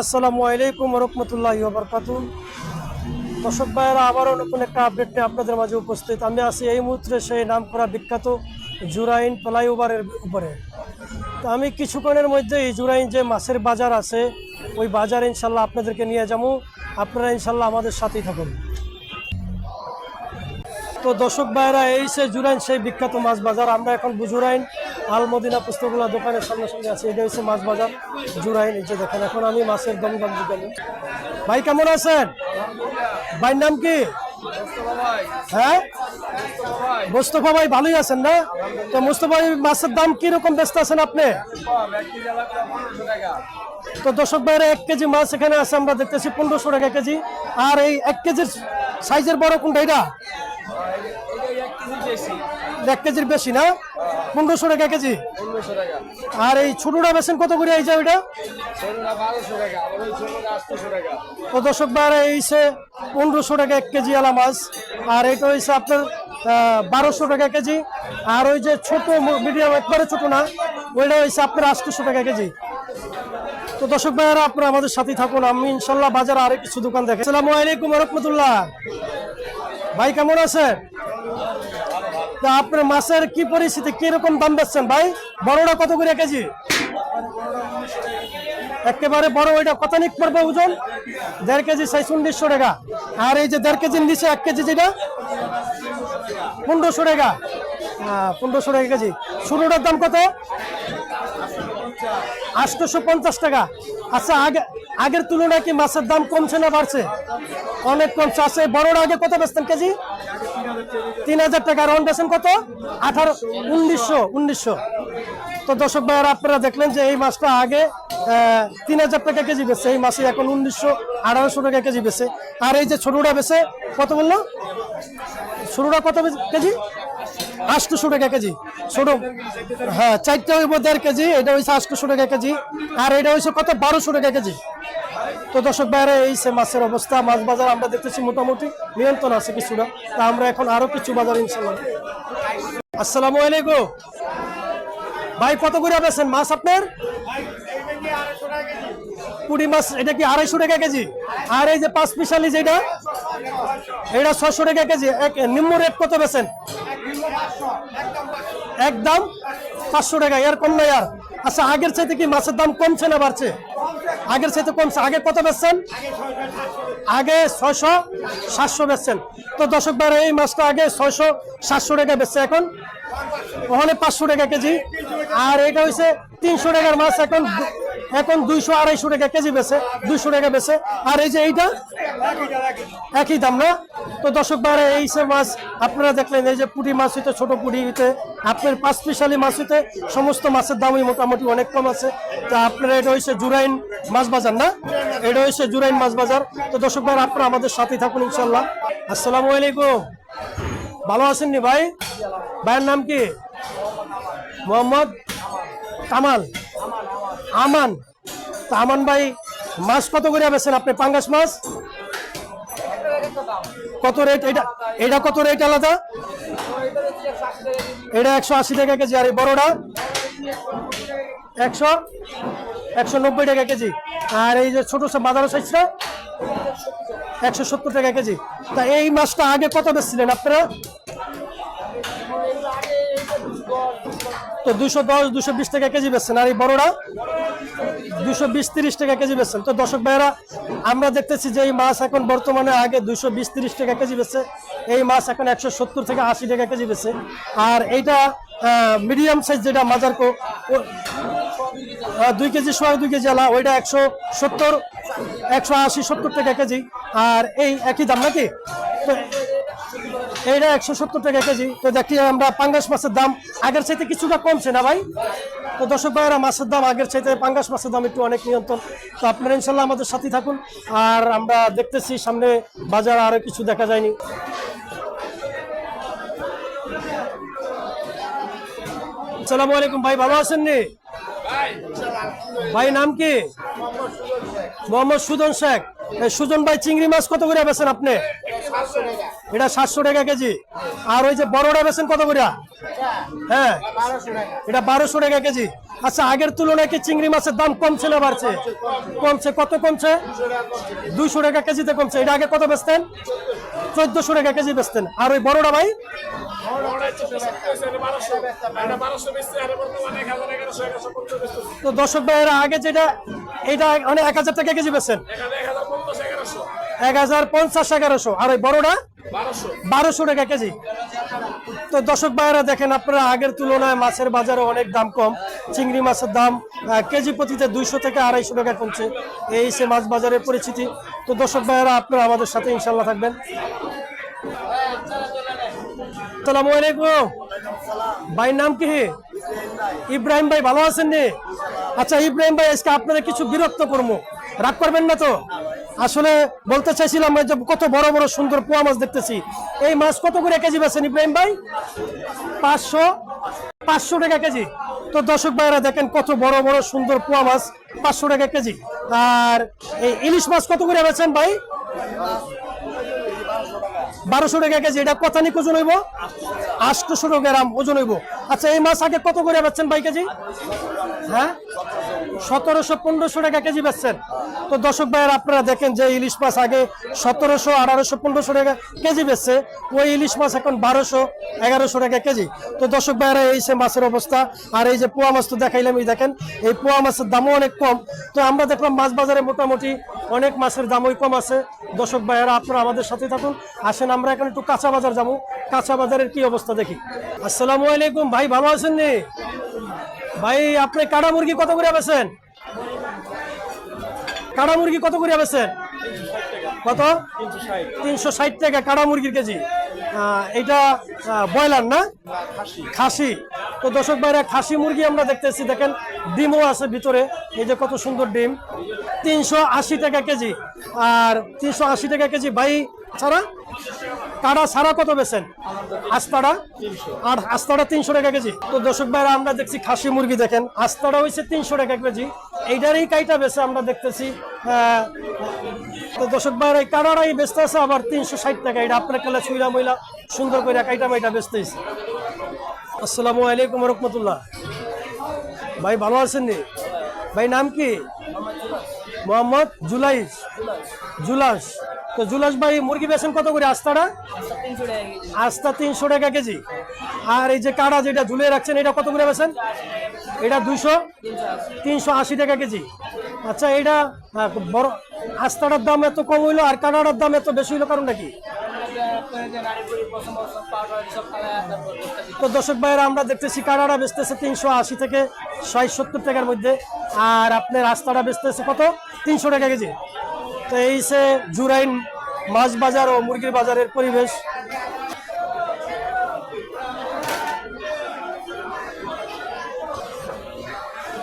আসসালামু আলাইকুম রহমতুল্লাহ বরকাত দর্শক ভাইয়েরা, আবারও নতুন একটা আপডেট নিয়ে আপনাদের মাঝে উপস্থিত। আমি আছি এই মুহূর্তে সেই নাম করা বিখ্যাত জুরাইন ফ্লাইওভারের উপরে। তো আমি কিছুক্ষণের মধ্যে এই জুরাইন যে মাছের বাজার আছে, ওই বাজার ইনশাল্লাহ আপনাদেরকে নিয়ে যাব। আপনারা ইনশাল্লাহ আমাদের সাথেই থাকুন। তো দর্শক ভাইরা, এই সে জুরাইন, সেই বিখ্যাত মাছ বাজার। আমরা এখন জুরাইন আলমদিনা পুস্তকগুলা দোকানের সামনে সামনে আছি। এটা হচ্ছে মাছ বাজার, জুরাইন, এই যে দেখেন, এখন আমি মাছের দম দম দোকানে। ভাই, কেমন আছেন? ভাইয়ের নাম কি? হ্যাঁ? মোস্তফা ভাই, ভালোই আছেন না? তো মোস্তফা ভাই, মাছের দাম কীরকম ব্যস্ত আছেন আপনি? তো দর্শক ভাইরা এক কেজি মাছ এখানে আছে, আমরা দেখতেছি পনেরোশো টাকা কেজি। আর এই এক কেজির সাইজের বড় কোনটা এটা এক কেজির বেশি না? পনেরোশো টাকা কেজি? আর এই ছোটটা বেছেন কত করে এই যে ওইটা তো দর্শক বাইরে এইছে পনেরোশো টাকা এক কেজি আলা মাছ। আর এটা হয়েছে আপনার বারোশো টাকা কেজি। আর ওই যে ছোট মিডিয়াম একবারে ছোট না, ওইটা হয়েছে আপনার আটশোশো টাকা কেজি। তো দর্শক ভাইয়ারা আপনারা আমাদের সাথে থাকুন। আমি ইনশাল্লাহ বাজারে আরও কিছু দোকান দেখে আসসালামু আলাইকুম রহমতুল্লাহ। ভাই, কেমন আছেন? তা আপনার মাছের কি পরিস্থিতি? কীরকম দাম বেচছেন ভাই? বড়টা কত করে কেজি? একেবারে বড়, ওইটা কত নিক পড়বে ওজন? দেড় কেজি সাইজ উনিশশো টাকা। আর এই যে দেড় কেজির নিচে এক কেজি যেটা, পনেরোশো টাকা। হ্যাঁ পনেরোশো টাকা কেজি। শুরুটার দাম কত? আটশোশো পঞ্চাশ টাকা। আচ্ছা আগে আগের তুলনায় কি মাছের দাম কমছে না বাড়ছে? অনেক কমছে। এই বড়টা আগে কত বেচতেন কেজি? তিন হাজার টাকা। রাউন্ড বেছেন কত? আঠারো, উনিশশো উনিশশো। তো দর্শক ভাইয়ারা, আপনারা দেখলেন যে এই মাছটা আগে তিন হাজার টাকা কেজি বেছে এই মাছে এখন উনিশশো, আঠারোশো টাকা কেজি বেছে আর এই যে ছোটোটা বেছে কত বলল? ছোটটা কত কেজি? আটশোশো টাকা কেজি। ছোট হ্যাঁ চারটা হইব দেড় কেজি। এটা হয়েছে আটশোশো টাকা কেজি। আর এটা হয়েছে কত? বারোশো টাকা কেজি। তো দর্শক বাইরে এই সে মাছের অবস্থা, মাছ বাজার আমরা দেখতেছি মোটামুটি নিয়ন্ত্রণ আছে কিছুটা। তা আমরা এখন আরও কিছু বাজার ইনশাল্লাহ আসসালামু আলাইকুম। ভাই, কত করে বেছেন মাছ আপনার? পুরি মাছ, এটা কি আড়াইশো টাকা কেজি? আর এই যে পাঁচ পিসালি যেটা, এটা ছশো টাকা কেজি। এক নিম্ন রেট কত বেছেন একদম পাঁচশো টাকা, এর কম নাই আর। আচ্ছা আগের চাইতে কি মাছের দাম কমছে না বাড়ছে? আগের চাইতে কমছে। আগে কত বেচছেন? আগে ছয়শো সাতশো বেচছেন। তো দশক বারে এই মাছটা আগে ছয়শো সাতশো টাকা বেচছে এখন। ওখানে পাঁচশো টাকা কেজি। আর এটা হয়েছে তিনশো টাকার মাছ এখন। এখন দুইশো আড়াইশো টাকা কেজি বেছে দুইশো টাকা বেছে আর এই যে এইটা, একই দাম না? তো দর্শক বারে এই সে মাছ আপনারা দেখলেন, এই যে পুঁটি মাছ হইতে, ছোট পুঁটি হইতে, আপনার পাঁচ পিসালি মাছ হইতে, সমস্ত মাছের দামই মোটামুটি অনেক কম আছে। তা আপনারা, এটা হচ্ছে জুরাইন মাছ বাজার না? এটা হচ্ছে জুরাইন মাছ বাজার। তো দর্শক ভাই আপনারা আমাদের সাথেই থাকুন ইনশাল্লাহ আসসালামু আলাইকুম। ভালো আছেন নি ভাই? ভাইয়ের নাম কি? মোহাম্মদ কামাল। আমান। তা আমান ভাই, মাছ কত করে বেছেন আপনি? পাঙ্গাস মাছ? কত রেট এটা এটা কত রেট আলাদা? এটা একশো আশি টাকা কেজি। আর এই বড়টা? একশো একশো নব্বই টাকা কেজি। আর এই যে ছোট বাজার সাইজটা? একশো সত্তর টাকা কেজি। তা এই মাছটা আগে কত বেচছিলেন আপনারা? তো দুশো দশ, দুশো বিশ টাকা কেজি বেচছেন। আর এই বড়টা? দুশো বিশ তিরিশ টাকা কেজি বেচছেন। তো দর্শক ভাইয়েরা, আমরা দেখতেছি যে এই মাছ এখন বর্তমানে আগে দুশো বিশ তিরিশ টাকা কেজি বেচছে, এই মাছ এখন একশো সত্তর থেকে আশি টাকা কেজি বেচছে। আর এইটা মিডিয়াম সাইজ যেটা মাজার কো দুই কেজি সোয়া দুই কেজি আলা, ওইটা একশো সত্তর, একশো আশি সত্তর টাকা কেজি। আর এই একই দাম নাকি? তো এইটা একশো সত্তর টাকা কেজি। তো দেখি আমরা পাঙ্গাস মাছের দাম আগের চাইতে কিছুটা কমছে না ভাই? তো দর্শক ভাইয়েরা মাছের দাম আগের চাইতে পাঙ্গাস মাছের দাম একটু অনেক নিয়ন্ত্রণ। তো আপনারা ইনশাল্লাহ আমাদের সাথে থাকুন। আর আমরা দেখতেছি সামনে বাজার আরও কিছু দেখা যায়নি। আসসালামু আলাইকুম ভাই ভালো আছেন নি? ভাই নাম কি? মোহাম্মদ সুদন শেখ। সুজন ভাই চিংড়ি মাছ কত করে বেছেন আপনি? এটা সাতশো টাকা কেজি। আর ওই যে বড়টা বেছেন কত করে? হ্যাঁ এটা বারোশো টাকা কেজি। আচ্ছা আগের তুলনায় কি চিংড়ি মাছের দাম কমছে না বাড়ছে? কমছে। কত কমছে? দুইশো টাকা কেজিতে কমছে। এটা আগে কত বেচতেন? চোদ্দশো টাকা কেজি বেচতেন। আর ওই বড়টা ভাই? তো দর্শক ভাইয়েরা, আগে যেটা, এটা মানে এক হাজার টাকা কেজি বেচছেন এক হাজার পঞ্চাশ এগারোশো। আর ওই বড়টা? বারোশো টাকা কেজি। তো দর্শক ভাইয়েরা, দেখেন আপনারা, আগের তুলনায় মাছের বাজারে অনেক দাম কম। চিংড়ি মাছের দাম কেজি প্রতিতে দুইশো থেকে আড়াইশো টাকা কমছে। এই সে মাছ বাজারের পরিচিতি। তো দর্শক ভাইয়েরা, আপনারা আমাদের সাথে ইনশাল্লাহ থাকবেন। আসসালামু আলাইকুম। ভাই, নাম কি? ইব্রাহিম ভাই, ভালো আছেন নি? আচ্ছা ইব্রাহিম ভাই, আজকে আপনারা কিছু বিরক্ত করব। রাগ করবেন না তো? আসলে বলতে চাইছিলাম যে কত বড় বড়, সুন্দর পোয়া মাছ দেখতেছি। এই মাছ কত করে কেজি বেছেন ইব্রাহিম ভাই? পাঁচশো পাঁচশো টাকা কেজি। তো দর্শক ভাইরা দেখেন কত বড় বড়, সুন্দর পোয়া মাছ, পাঁচশো টাকা কেজি। আর এই ইলিশ মাছ কত করে বেছেন ভাই? বারোশো টাকা কেজি, এটা কত নিক ওজন হইব? আটশোশো গ্রাম ওজন হইব। আচ্ছা এই মাছ আগে কত করে বেচছেন ভাই কেজি? হ্যাঁ? সতেরোশো, পনেরোশো টাকা কেজি বেচছেন। তো দর্শক ভাইয়ের, আপনারা দেখেন যে ইলিশ মাছ আগে সতেরোশো, আঠারোশো, পনেরোশো টাকা কেজি বেচছে। ওই ইলিশ মাছ এখন বারোশো, এগারোশো টাকা কেজি। তো দর্শক ভাইয়েরা, এই সে মাছের অবস্থা আর এই যে পোয়া মাছ তো দেখাইলাম, এই দেখেন, এই পোয়া মাছের দামও অনেক কম। তো আমরা দেখলাম মাছ বাজারে মোটামুটি অনেক মাছের দামই কম আছে। দর্শক ভাইয়েরা, আপনারা আমাদের সাথে থাকুন। আসেন আমরা এখন একটু কাঁচা বাজার যাব। কাঁচা বাজারের কি অবস্থা দেখি। আসসালামু আলাইকুম, ভাই ভালো আছেন নি? ভাই, আপনি কাড়া মুরগি কত করে বেছেন কাড়া মুরগি কত করে বেছেন কত? তিনশো ষাট টাকা কাড়া মুরগির কেজি। এটা ব্রয়লার না? খাসি। তো দর্শক ভাইরা, খাসি মুরগি আমরা দেখতেছি, দেখেন, ডিমও আছে ভিতরে। এই যে কত সুন্দর ডিম। তিনশো আশি টাকা কেজি। আর তিনশো আশি টাকা কেজি ভাই, ছাড়া কাড়া ছাড়া কত বেছেন আস্তাড়া? আর আস্তাড়া তিনশো টাকা কেজি। তো দর্শক ভাইরা, আমরা দেখছি খাসি মুরগি দেখেন। আস্তাড়া হয়েছে তিনশো টাকা কেজি। এইটারই কাইটা বেছে আমরা দেখতেছি তো দর্শক ভাইরা, এই কাড়াটাই বেচতে আছে আবার তিনশো ষাট টাকা। এটা আপনার কালে ছুইলা মইলা সুন্দর করে কাইটা মাইটা বেচতেছি আসসালামু আলাইকুম রহমতুল্লাহ ভাই, ভালো আছেন নি? ভাই, নাম কি? মোহাম্মদ জুলাইস জুলাস তো জুলাস ভাই, মুরগি বেছেন কত করে আস্তাটা? আস্তা তিনশো টাকা কেজি। আর এই যে কাড়া যেটা ঝুলিয়ে রাখছেন, এটা কত করে বেছেন? এটা দুইশো তিনশো আশি টাকা কেজি। আচ্ছা এটা বড় আস্তাটার দাম এত কম হইল আর কানাডার দাম এত বেশি হইল কারণটা কি? তো দর্শক ভাইয়েরা, আমরা দেখতেছি কানাডা বেচতেছে তিনশো আশি থেকে ষাট সত্তর টাকার মধ্যে। আর আপনার আস্তাটা বেচতেছে কত? তিনশো টাকা কেজি। তো এই সে জুরাইন মাছ বাজার ও মুরগির বাজারের পরিবেশ।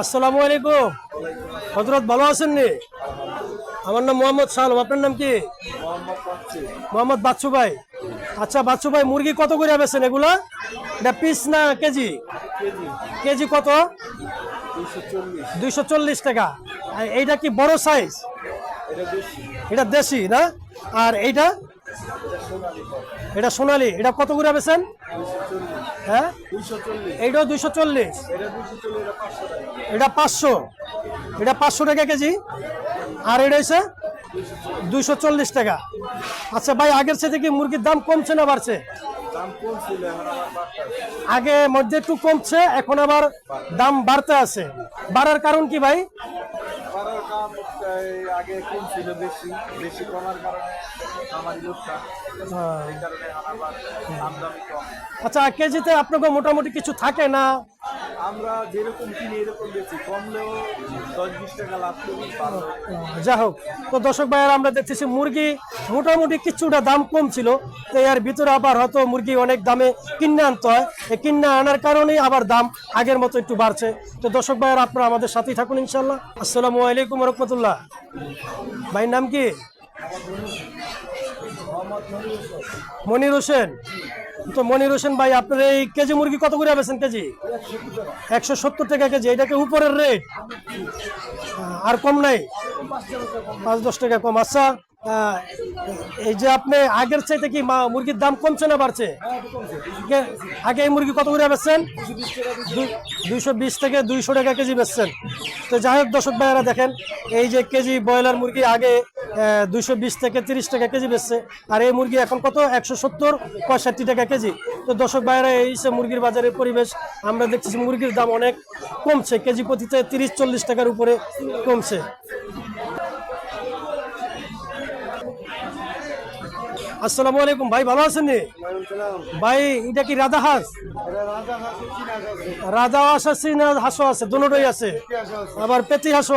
আসসালামু আলাইকুম। হজরত ভালো আছেন নি? আমার নাম মোহাম্মদ সালম, আপনার নাম কি? মোহাম্মদ বাচ্চু ভাই। আচ্ছা বাচ্চু ভাই, মুরগি কত করে বেছেন এগুলা? এটা পিস না কেজি? কেজি কত? দুইশো চল্লিশ। টাকা। এইটা কি বড় সাইজ এটা দেশি। না? আর এইটা? এটা সোনালি। এটা কত করে বেছেন হ্যাঁ? এইটাও দুইশো চল্লিশ। এটা পাঁচশো এটা পাঁচশো। টাকা কেজি। আর এটা হচ্ছে দুইশো চল্লিশ টাকা। আচ্ছা ভাই আগের সাথে কি মুরগির দাম কমছে না বাড়ছে? আগে মধ্যে একটু কমছে এখন আবার দাম বাড়তে আছে। বাড়ার কারণ কি ভাই? আগে কম ছিল বেশি বেশি কমার কারণে কম। আচ্ছা কেজিতে আপনাকে মোটামুটি কিছু থাকে না? আমরা যেরকম কিনি এরকম বেশি কমলেও দশ বিশ টাকা লাভ করি যা হোক তো দর্শক ভাইয়ের আমরা দেখতেছি মুরগি মোটামুটি কিছুটা দাম কম ছিল। তো এর ভিতরে আবার হয়তো মুরগি অনেক দামে কিনে আনতে হয়। এই কিনে আনার কারণেই আবার দাম আগের মতো একটু বাড়ছে। তো দর্শক ভাইয়ের আপনারা আমাদের সাথেই থাকুন ইনশাল্লাহ আসসালামু আলাইকুম রহমতুল্লাহ। ভাইয়ের নাম কি? মনির হোসেন। তো মনির হোসেন ভাই, আপনার এই কেজি মুরগি কত করে বেছেন কেজি? একশো সত্তর টাকা কেজি, এটাকে উপরের রেট আর কম নাই? পাঁচ দশ টাকা কম। আচ্ছা এই যে আপনি আগের চাইতে কি মুরগির দাম কমছে না বাড়ছে? আগে এই মুরগি কত করে বেচছেন? দুইশো বিশ থেকে দুইশো টাকা কেজি বেচছেন। তো যাই হোক দর্শক ভাইয়েরা দেখেন, এই যে কেজি ব্রয়লার মুরগি আগে দুইশো বিশ থেকে তিরিশ টাকা কেজি বেচছে। আর এই মুরগি এখন কত? একশো সত্তর পঁয়ষট্টি টাকা কেজি। তো দর্শক বাইরে এই সে মুরগির বাজারের পরিবেশ। আমরা দেখছি মুরগির দাম অনেক কমছে। কেজি প্রতিতে তিরিশ চল্লিশ টাকার উপরে কমছে। আসসালামু আলাইকুম। ভাই, ভালো আছেন ভাই, এটা কি আছে, না আছে? দুটোই আছে। আবার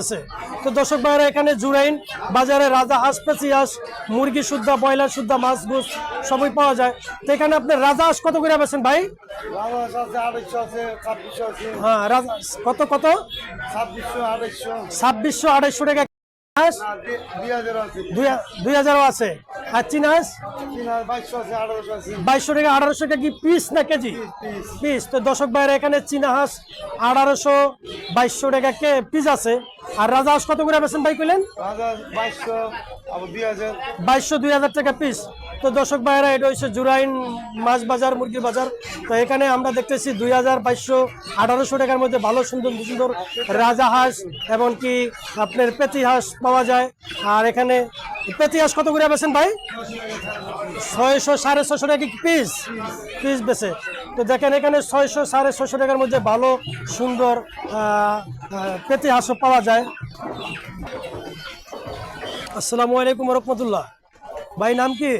আছে। তো দর্শক ভাইরা, এখানে জুরাইন, বাজারে রাধা হাঁস পেতি হাঁস, মুরগি শুদ্ধা ব্রয়লার শুদ্ধা মাছ গোস সবই পাওয়া যায়। তো এখানে আপনি রাজা হাঁস কত করে বেছেন ভাই? হ্যাঁ কত কত? ছাব্বিশশো আড়াইশো টাকা দুই দুই হাজারও আছে। আর চীনা বাইশশো টাকা আঠারোশো টাকা কি পিস না কেজি? পিস তো দর্শক বাইরে এখানে চীনা হাঁস আঠারোশো বাইশশো টাকা কে পিস আছে। আর রাজা হাঁস কত করে বেছেন ভাই কইলেন? বাইশশো দুই হাজার টাকা পিস। তো দর্শক ভাইয়েরা, এটা হচ্ছে জুরাইন মাছ বাজার, মুরগির বাজার। তো এখানে আমরা দেখতেছি দুই হাজার বাইশশো আঠারোশো টাকার মধ্যে ভালো সুন্দর সুন্দর রাজা হাঁস এমনকি আপনার পেতি হাঁস পাওয়া যায়। আর এখানে পেতি হাঁস কত করে বেছেন ভাই? ছয়শো সাড়ে ছশো টাকা পিস? পিস বেছে তো দেখেন এখানে ছয়শো সাড়ে ছশো টাকার মধ্যে ভালো সুন্দর পেতি হাঁসও পাওয়া যায়। আসসালামু আলাইকুম রহমতুল্লাহ। ভাই, নাম কি?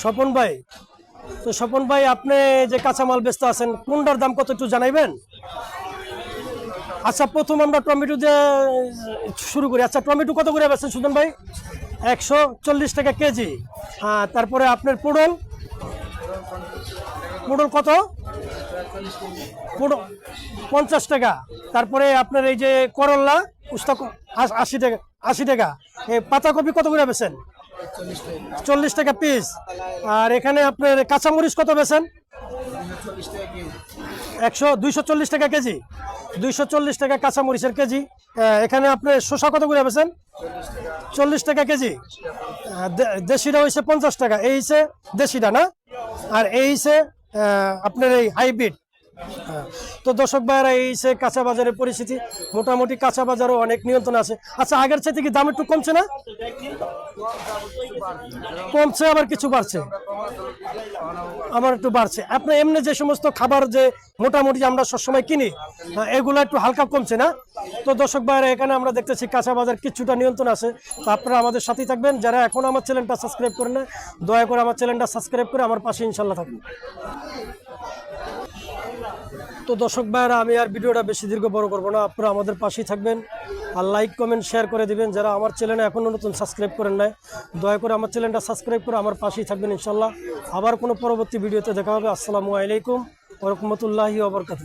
স্বপন ভাই, তো স্বপন ভাই, আপনি যে কাঁচামাল ব্যস্ত আছেন, কোনটার দাম কত একটু জানাইবেন? আচ্ছা প্রথম আমরা টমেটো দিয়ে শুরু করি। আচ্ছা টমেটো কত করে বেছেন সুদন ভাই? একশো চল্লিশ টাকা কেজি। হ্যাঁ তারপরে আপনার পটল পটল কত? পঞ্চাশ টাকা। তারপরে আপনার এই যে করল্লা উস্তা আশি টাকা আশি টাকা। পাতাকপি কত করে বেছেন চল্লিশ টাকা পিস আর এখানে আপনার কাঁচামরিচ কত বেছেন একশো দুইশো চল্লিশ টাকা কেজি। দুইশো চল্লিশ টাকা কাঁচামরিচের কেজি। এখানে আপনার শসা কত করে বেছেন চল্লিশ টাকা কেজি। দেশিটা হয়েছে পঞ্চাশ টাকা। এই হচ্ছে দেশিটা না? আর এই হচ্ছে আপনার এই হাইব্রিড হ্যাঁ। তো দর্শক ভাইয়েরা, এই সে কাঁচা বাজারের পরিস্থিতি, মোটামুটি কাঁচা বাজারও অনেক নিয়ন্ত্রণ আছে। আচ্ছা আগের চাইতে কি দাম একটু কমছে না? কমছে, আবার কিছু বাড়ছে? আমার একটু বাড়ছে। আপনার এমনি যে সমস্ত খাবার যে মোটামুটি আমরা সবসময় কিনি এগুলো একটু হালকা কমছে না? তো দর্শক ভাইয়েরা, এখানে আমরা দেখতেছি কাঁচা বাজার কিছুটা নিয়ন্ত্রণ আছে। তো আপনারা আমাদের সাথেই থাকবেন। যারা এখন আমার চ্যানেলটা সাবস্ক্রাইব করে না দয়া করে আমার চ্যানেলটা সাবস্ক্রাইব করে আমার পাশে ইনশাল্লাহ থাকবেন। তো দর্শক ভাইয়েরা, আমি আর ভিডিওটা বেশি দীর্ঘ বড় করব না। আপনারা আমাদের পাশেই থাকবেন আর লাইক কমেন্ট শেয়ার করে দিবেন। যারা আমার চ্যানেলে এখনও নতুন সাবস্ক্রাইব করেন নাই, দয়া করে আমার চ্যানেলটা সাবস্ক্রাইব করে আমার পাশেই থাকবেন ইনশাল্লাহ আবার কোনো পরবর্তী ভিডিওতে দেখা হবে। আসসালামু আলাইকুম ওরকমতুল্লাহি ওবরকাত